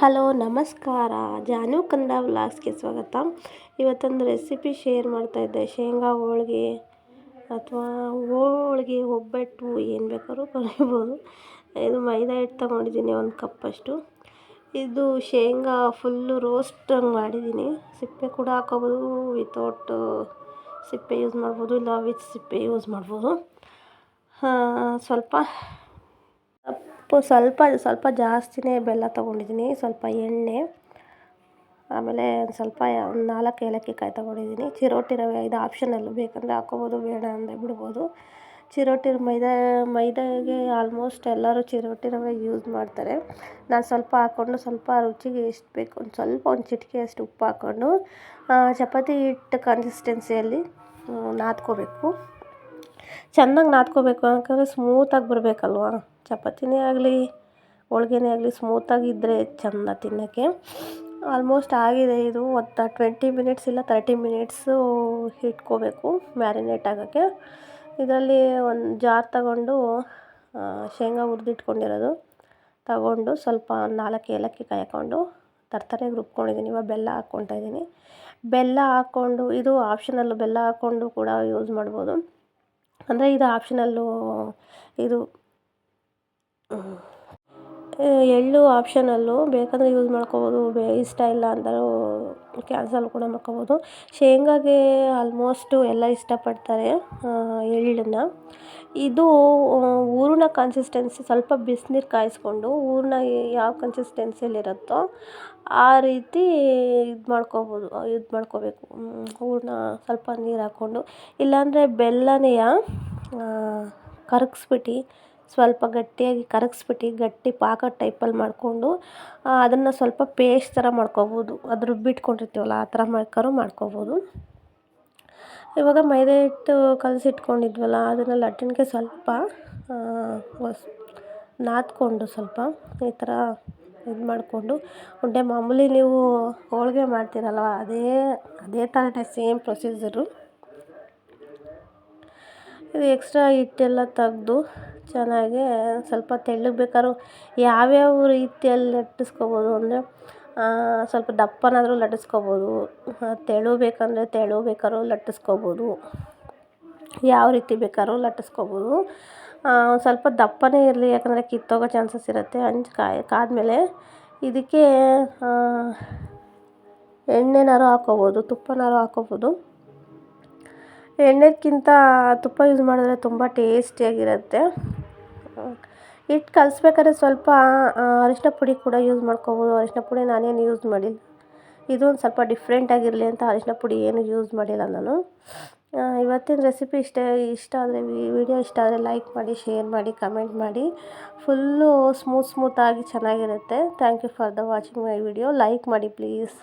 Hello, ನಮಸ್ಕಾರ. ಜಾನು ಕನ್ನಡ ವ್ಲಾಸ್ಗೆ ಸ್ವಾಗತ. ಇವತ್ತೊಂದು ರೆಸಿಪಿ ಶೇರ್ ಮಾಡ್ತಾಯಿದ್ದೆ ಶೇಂಗಾ, ಹೋಳಿಗೆ ಅಥವಾ ಹೋಳಿಗೆ, ಒಬ್ಬಟ್ಟು ಏನು ಬೇಕಾದ್ರೂ ಕರಿಬೋದು ಇದು ಮೈದಾ ಹಿಟ್ಟು ತೊಗೊಂಡಿದ್ದೀನಿ, ಒಂದು ಕಪ್ಪಷ್ಟು ಇದು ಶೇಂಗಾ ಫುಲ್ಲು ರೋಸ್ಟ್ ಮಾಡಿದ್ದೀನಿ. ಸಿಪ್ಪೆ ಕೂಡ ಹಾಕೋಬೋದು ವಿತೌಟ್ ಸಿಪ್ಪೆ ಯೂಸ್ ಮಾಡ್ಬೋದು, ಇಲ್ಲ ವಿತ್ ಸಿಪ್ಪೆ ಯೂಸ್ ಮಾಡ್ಬೋದು. ಸ್ವಲ್ಪ ಸ್ವಲ್ಪ ಸ್ವಲ್ಪ ಜಾಸ್ತಿನೇ ಬೆಲ್ಲ ತೊಗೊಂಡಿದ್ದೀನಿ, ಸ್ವಲ್ಪ ಎಣ್ಣೆ, ಆಮೇಲೆ ಒಂದು ಸ್ವಲ್ಪ ಒಂದು ನಾಲ್ಕು ಏಲಕ್ಕಿ ಕಾಯಿ ತೊಗೊಂಡಿದ್ದೀನಿ. ಚಿರೋಟಿ ರವೆ ಇದು ಆಪ್ಷನಲ್ಲು ಬೇಕಂದರೆ ಹಾಕ್ಕೋಬೋದು, ಬೇಡ ಅಂದರೆ ಬಿಡ್ಬೋದು. ಚಿರೋಟಿ ಮೈದಾ, ಮೈದಾಗೆ ಆಲ್ಮೋಸ್ಟ್ ಎಲ್ಲರೂ ಚಿರೋಟಿ ರವೆ ಯೂಸ್ ಮಾಡ್ತಾರೆ. ನಾನು ಸ್ವಲ್ಪ ಹಾಕ್ಕೊಂಡು ಸ್ವಲ್ಪ ರುಚಿಗೆ ಎಷ್ಟು ಬೇಕು ಒಂದು ಸ್ವಲ್ಪ ಒಂದು ಚಿಟಿಕೆಯಷ್ಟು ಉಪ್ಪು ಹಾಕ್ಕೊಂಡು ಚಪಾತಿ ಹಿಟ್ಟು ಕನ್ಸಿಸ್ಟೆನ್ಸಿಯಲ್ಲಿ ನಾದ್ಕೋಬೇಕು. ಚೆನ್ನಾಗಿ ನಾದ್ಕೋಬೇಕು ಯಾಕಂದರೆ ಸ್ಮೂತಾಗಿ ಬರಬೇಕಲ್ವ? ಚಪಾತಿನೇ ಆಗಲಿ, ಹೋಳ್ಗೆನೇ ಆಗಲಿ ಸ್ಮೂತಾಗಿದ್ದರೆ ಚೆಂದ ತಿನ್ನೋಕ್ಕೆ. ಆಲ್ಮೋಸ್ಟ್ ಆಗಿದೆ ಇದು. ಒಂದು ಟ್ವೆಂಟಿ ಮಿನಿಟ್ಸ್ ಇಲ್ಲ ತರ್ಟಿ ಮಿನಿಟ್ಸು ಇಟ್ಕೋಬೇಕು ಮ್ಯಾರಿನೇಟ್ ಆಗೋಕ್ಕೆ. ಇದರಲ್ಲಿ ಒಂದು ಜಾರ್ ತಗೊಂಡು ಶೇಂಗಾ ಹುರಿದಿಟ್ಕೊಂಡಿರೋದು. ತಗೊಂಡು ಸ್ವಲ್ಪ ನಾಲ್ಕು ಏಲಕ್ಕಿ ಕಾಯ್ಕೊಂಡು ತರ್ತರೆಗೆ ರುಬ್ಕೊಂಡಿದ್ದೀನಿ ಇವಾಗ ಬೆಲ್ಲ ಹಾಕ್ಕೊತಾ ಇದ್ದೀನಿ ಬೆಲ್ಲ ಹಾಕ್ಕೊಂಡು, ಇದು ಆಪ್ಷನಲ್ಲು ಬೆಲ್ಲ ಹಾಕ್ಕೊಂಡು ಕೂಡ ಯೂಸ್ ಮಾಡ್ಬೋದು. ಅಂದರೆ ಇದು ಆಪ್ಷನಲ್ಲೂ ಇದು ಎಳ್ಳು ಆಪ್ಷನಲ್ಲು ಬೇಕಂದರೆ ಯೂಸ್ ಮಾಡ್ಕೊಬೋದು. ಬೇ, ಇಷ್ಟ ಇಲ್ಲ ಅಂದರೂ ಕ್ಯಾನ್ಸಲ್ ಕೂಡ ಮಾಡ್ಕೊಬೋದು. ಶೇಂಗಾಗೆ ಆಲ್ಮೋಸ್ಟು ಎಲ್ಲ ಇಷ್ಟಪಡ್ತಾರೆ ಎಳ್ಳನ್ನು. ಇದು ಹೂರ್ಣ ಕನ್ಸಿಸ್ಟೆನ್ಸಿ ಸ್ವಲ್ಪ ಬಿಸಿನೀರು ಕಾಯಿಸ್ಕೊಂಡು ಹೂರ್ಣ ಯಾವ ಕನ್ಸಿಸ್ಟೆನ್ಸಿಯಲ್ಲಿರುತ್ತೋ ಆ ರೀತಿ ಇದು ಮಾಡ್ಕೋಬೋದು, ಇದು ಮಾಡ್ಕೋಬೇಕು. ಹೂರ್ಣ ಸ್ವಲ್ಪ ನೀರು ಹಾಕ್ಕೊಂಡು. ಇಲ್ಲಾಂದರೆ ಬೆಲ್ಲನೆಯ ಕರಗಿಸ್ಬಿಟ್ಟು ಸ್ವಲ್ಪ ಗಟ್ಟಿಯಾಗಿ ಕರಗಿಸ್ಬಿಟ್ಟು ಗಟ್ಟಿ ಪಾಕ ಟೈಪಲ್ಲಿ ಮಾಡಿಕೊಂಡು ಅದನ್ನು ಸ್ವಲ್ಪ ಪೇಸ್ಟ್ ಥರ ಮಾಡ್ಕೊಬೋದು. ಅದು ರುಬ್ಬಿಟ್ಕೊಂಡಿರ್ತೀವಲ್ಲ, ಆ ಥರ ಮಾಡ್ಕರೂ, ಮಾಡ್ಕೊಬೋದು. ಇವಾಗ ಮೈದಾ ಹಿಟ್ಟು ಕಲಸಿಟ್ಕೊಂಡಿದ್ವಲ್ಲ, ಅದನ್ನು ಲಟ್ಟಣಿಗೆ ಸ್ವಲ್ಪ ನಾದ್ಕೊಂಡು ಸ್ವಲ್ಪ ಈ ಥರ ಇದು ಮಾಡಿಕೊಂಡು, ಉಂಡೆ ಮಾಮೂಲಿ ನೀವು ಹೋಳಿಗೆ ಮಾಡ್ತೀರಲ್ವ, ಅದೇ ಅದೇ ಥರನೇ ಸೇಮ್ ಪ್ರೊಸೀಜರು ಎಕ್ಸ್ಟ್ರಾ ಹಿಟ್ಟೆಲ್ಲ ತೆಗ್ದು ಚೆನ್ನಾಗಿ ಸ್ವಲ್ಪ ತೆಳ್ಳಗೆ ಬೇಕಾದ್ರೂ ಯಾವ್ಯಾವ ರೀತಿಯಲ್ಲಿ ಲಟ್ಟಿಸ್ಕೊಬೋದು ಅಂದರೆ ಸ್ವಲ್ಪ ದಪ್ಪನಾದರೂ ಲಟ್ಟಿಸ್ಕೊಬೋದು ತೆಳು ಬೇಕಂದರೆ ತೆಳು ಬೇಕಾದ್ರೂ ಲಟ್ಟಿಸ್ಕೊಬೋದು, ಯಾವ ರೀತಿ ಬೇಕಾದ್ರೂ ಲಟ್ಟಿಸ್ಕೊಬೋದು. ಸ್ವಲ್ಪ ದಪ್ಪನೇ ಇರಲಿ, ಯಾಕಂದರೆ ಕಿತ್ತೋಗೋ ಚಾನ್ಸಸ್ ಇರುತ್ತೆ. ಹಂಚು ಕಾಯಿ, ಕಾದಮೇಲೆ ಇದಕ್ಕೆ ಎಣ್ಣೆನಾದ್ರು ಹಾಕ್ಕೊಬೋದು, ತುಪ್ಪನಾದ್ರು ಹಾಕ್ಕೋಬೋದು. ಎಣ್ಣೆಗಿಂತ ತುಪ್ಪ ಯೂಸ್ ಮಾಡಿದ್ರೆ ತುಂಬ ಟೇಸ್ಟಿಯಾಗಿರುತ್ತೆ. ಹಿಟ್ಟು ಕಲಿಸ್ಬೇಕಾದ್ರೆ ಸ್ವಲ್ಪ ಅರಿಶಿನ ಪುಡಿ ಕೂಡ ಯೂಸ್ ಮಾಡ್ಕೋಬೋದು. ಅರಿಶಿನ ಪುಡಿ ನಾನೇನು ಯೂಸ್ ಮಾಡಿಲ್ಲ. ಇದು ಒಂದು ಸ್ವಲ್ಪ ಡಿಫ್ರೆಂಟಾಗಿರಲಿ ಅಂತ ಅರಿಶಿನ ಪುಡಿ ಏನು ಯೂಸ್ ಮಾಡಿಲ್ಲ ನಾನು. ಇವತ್ತಿನ ರೆಸಿಪಿ ಇಷ್ಟ ಇಷ್ಟ ಆದರೆ ವಿಡಿಯೋ ಇಷ್ಟ ಆದರೆ ಲೈಕ್ ಮಾಡಿ ಶೇರ್ ಮಾಡಿ ಕಮೆಂಟ್ ಮಾಡಿ. ಫುಲ್ಲು ಸ್ಮೂತ್ ಸ್ಮೂತಾಗಿ ಚೆನ್ನಾಗಿರುತ್ತೆ. Thank you for the watching my video like ಮಾಡಿ ಪ್ಲೀಸ್